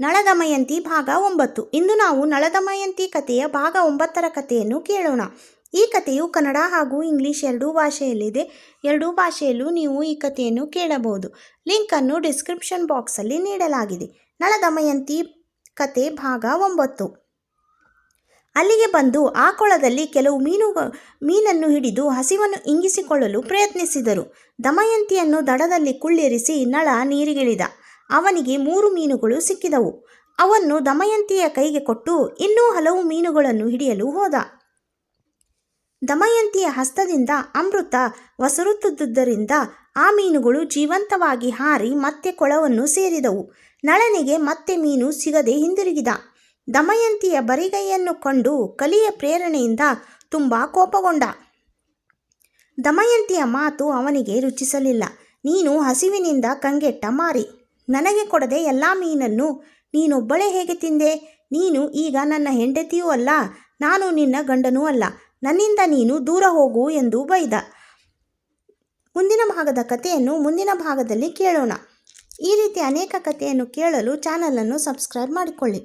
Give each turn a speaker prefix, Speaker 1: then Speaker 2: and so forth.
Speaker 1: ನಳದಮಯಂತಿ ಭಾಗ ಒಂಬತ್ತು. ಇಂದು ನಾವು ನಳದಮಯಂತಿ ಕಥೆಯ ಭಾಗ ಒಂಬತ್ತರ ಕಥೆಯನ್ನು ಕೇಳೋಣ. ಈ ಕಥೆಯು ಕನ್ನಡ ಹಾಗೂ ಇಂಗ್ಲಿಷ್ ಎರಡೂ ಭಾಷೆಯಲ್ಲಿದೆ. ಎರಡೂ ಭಾಷೆಯಲ್ಲೂ ನೀವು ಈ ಕಥೆಯನ್ನು ಕೇಳಬಹುದು. ಲಿಂಕನ್ನು ಡಿಸ್ಕ್ರಿಪ್ಷನ್ ಬಾಕ್ಸಲ್ಲಿ ನೀಡಲಾಗಿದೆ. ನಳದಮಯಂತಿ ಕತೆ ಭಾಗ ಒಂಬತ್ತು. ಅಲ್ಲಿಗೆ ಬಂದು ಆ ಕೊಳದಲ್ಲಿ ಕೆಲವು ಮೀನು, ಮೀನನ್ನು ಹಿಡಿದು ಹಸಿವನ್ನು ಇಂಗಿಸಿಕೊಳ್ಳಲು ಪ್ರಯತ್ನಿಸಿದರು. ದಮಯಂತಿಯನ್ನು ದಡದಲ್ಲಿ ಕುಳ್ಳಿರಿಸಿ ನಳ ನೀರಿಗಿಳಿದ. ಅವನಿಗೆ ಮೂರು ಮೀನುಗಳು ಸಿಕ್ಕಿದವು. ಅವನ್ನು ದಮಯಂತಿಯ ಕೈಗೆ ಕೊಟ್ಟು ಇನ್ನೂ ಹಲವು ಮೀನುಗಳನ್ನು ಹಿಡಿಯಲು ಹೋದ. ದಮಯಂತಿಯ ಹಸ್ತದಿಂದ ಅಮೃತ ವಸರುತ್ತಿದ್ದುದರಿಂದ ಆ ಮೀನುಗಳು ಜೀವಂತವಾಗಿ ಹಾರಿ ಮತ್ತೆ ಕೊಳವನ್ನು ಸೇರಿದವು. ನಳನಿಗೆ ಮತ್ತೆ ಮೀನು ಸಿಗದೆ ಹಿಂದಿರುಗಿದ. ದಮಯಂತಿಯ ಬರಿಗೈಯನ್ನು ಕಂಡು ಕಲಿಯ ಪ್ರೇರಣೆಯಿಂದ ತುಂಬ ಕೋಪಗೊಂಡ. ದಮಯಂತಿಯ ಮಾತು ಅವನಿಗೆ ರುಚಿಸಲಿಲ್ಲ. ನೀನು ಹಸಿವಿನಿಂದ ಕಂಗೆಟ್ಟ ಮಾರಿ. ನನಗೆ ಕೊಡದೆ ಎಲ್ಲ ಮೀನನ್ನು ನೀನೊಬ್ಬಳೇ ಹೇಗೆ ತಿಂದೆ? ನೀನು ಈಗ ನನ್ನ ಹೆಂಡತಿಯೂ ಅಲ್ಲ, ನಾನು ನಿನ್ನ ಗಂಡನೂ ಅಲ್ಲ, ನನ್ನಿಂದ ನೀನು ದೂರ ಹೋಗು ಎಂದು ಬೈದ. ಮುಂದಿನ ಭಾಗದ ಕಥೆಯನ್ನು ಮುಂದಿನ ಭಾಗದಲ್ಲಿ ಕೇಳೋಣ. ಈ ರೀತಿ ಅನೇಕ ಕಥೆಯನ್ನು ಕೇಳಲು ಚಾನಲನ್ನು ಸಬ್ಸ್ಕ್ರೈಬ್ ಮಾಡಿಕೊಳ್ಳಿ.